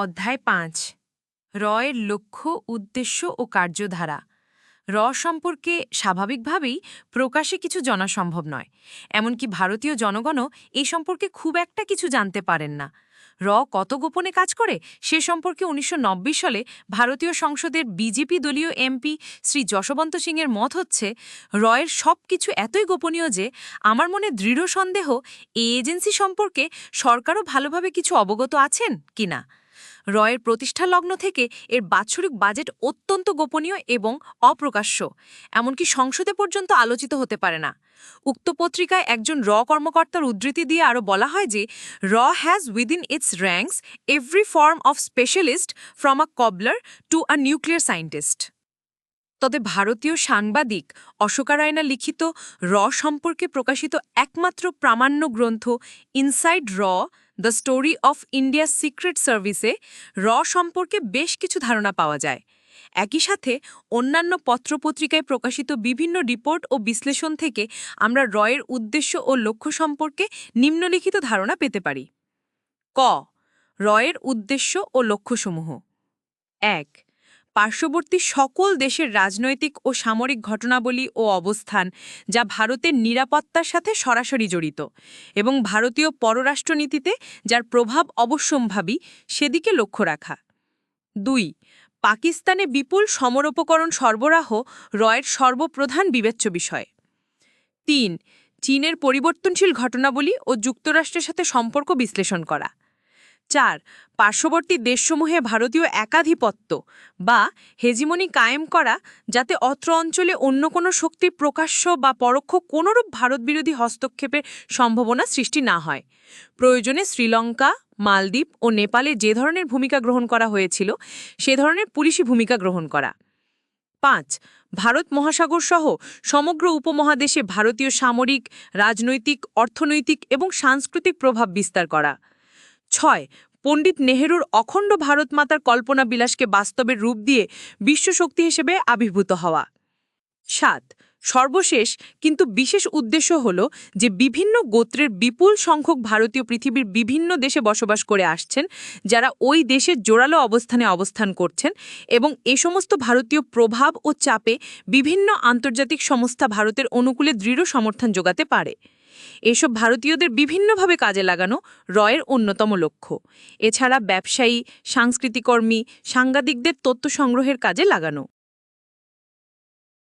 অধ্যায় পাঁচ। রয়ের লক্ষ্য, উদ্দেশ্য ও কার্যধারা। র সম্পর্কে স্বাভাবিকভাবেই প্রকাশে কিছু জানা সম্ভব নয়। এমনকি ভারতীয় জনগণও এই সম্পর্কে খুব একটা কিছু জানতে পারেন না। র কত গোপনে কাজ করে, সে সম্পর্কে উনিশশো নব্বই সালে ভারতীয় সংসদের বিজেপি দলীয় এমপি শ্রী যশবন্ত সিংয়ের মত হচ্ছে, রয়ের সব কিছু এতই গোপনীয় যে আমার মনে দৃঢ় সন্দেহ এই এজেন্সি সম্পর্কে সরকারও ভালোভাবে কিছু অবগত আছেন কিনা। রয়ের প্রতিষ্ঠা লগ্ন থেকে এর বাৎসরিক বাজেট অত্যন্ত গোপনীয় এবং অপ্রকাশ্য, এমনকি সংসদে পর্যন্ত আলোচিত হতে পারে না। উক্ত পত্রিকায় একজন র কর্মকর্তার উদ্ধৃতি দিয়ে আরও বলা হয় যে, র has within its ranks every form of specialist from a cobbler to a nuclear scientist তবে ভারতীয় সাংবাদিক অশোকা রায়না লিখিত র সম্পর্কে প্রকাশিত একমাত্র প্রামাণ্য গ্রন্থ ইনসাইড র the story of India secret সার্ভিসে র সম্পর্কে বেশ কিছু ধারণা পাওয়া যায়। একই সাথে অন্যান্য পত্রপত্রিকায় প্রকাশিত বিভিন্ন রিপোর্ট ও বিশ্লেষণ থেকে আমরা রয়ের উদ্দেশ্য ও লক্ষ্য সম্পর্কে নিম্নলিখিত ধারণা পেতে পারি। ক, রয়ের উদ্দেশ্য ও লক্ষ্যসমূহ। এক পার্শ্ববর্তী সকল দেশের রাজনৈতিক ও সামরিক ঘটনাবলী ও অবস্থান যা ভারতের নিরাপত্তার সাথে সরাসরি জড়িত এবং ভারতীয় পররাষ্ট্রনীতিতে যার প্রভাব অবশ্যম্ভাবী সেদিকে লক্ষ্য রাখা। দুই, পাকিস্তানে বিপুল সমরোপকরণ সরবরাহ রয়ের সর্বপ্রধান বিবেচ্য বিষয়। তিন, চীনের পরিবর্তনশীল ঘটনাবলী ও যুক্তরাষ্ট্রের সাথে সম্পর্ক বিশ্লেষণ করা। চার, পার্শ্ববর্তী দেশসমূহে ভারতীয় একাধিপত্য বা হেজিমনি কায়েম করা যাতে অত্র অঞ্চলে অন্য কোনো শক্তির প্রকাশ্য বা পরোক্ষ কোনোরূপ ভারতবিরোধী হস্তক্ষেপের সম্ভাবনা সৃষ্টি না হয়। প্রয়োজনে শ্রীলঙ্কা, মালদ্বীপ ও নেপালে যে ধরনের ভূমিকা গ্রহণ করা হয়েছিল, সে ধরনের পুলিশি ভূমিকা গ্রহণ করা। পাঁচ, ভারত মহাসাগর সহ সমগ্র উপমহাদেশে ভারতীয় সামরিক, রাজনৈতিক, অর্থনৈতিক এবং সাংস্কৃতিক প্রভাব বিস্তার করা। ছয়, পণ্ডিত নেহেরুর অখণ্ড ভারত মাতার কল্পনা বিলাসকে বাস্তবের রূপ দিয়ে বিশ্বশক্তি হিসেবে আবির্ভূত হওয়া। সাত, সর্বশেষ কিন্তু বিশেষ উদ্দেশ্য হল যে বিভিন্ন গোত্রের বিপুল সংখ্যক ভারতীয় পৃথিবীর বিভিন্ন দেশে বসবাস করে আসছেন, যারা ওই দেশের জোরালো অবস্থানে অবস্থান করছেন এবং এ সমস্ত ভারতীয় প্রভাব ও চাপে বিভিন্ন আন্তর্জাতিক সংস্থা ভারতের অনুকূলে দৃঢ় সমর্থন যোগাতে পারে। এসব ভারতীয়দের বিভিন্নভাবে কাজে লাগানো রয়ের অন্যতম লক্ষ্য। এছাড়া ব্যবসায়ী, সাংস্কৃতিকর্মী, সাংবাদিকদের তথ্য সংগ্রহের কাজে লাগানো।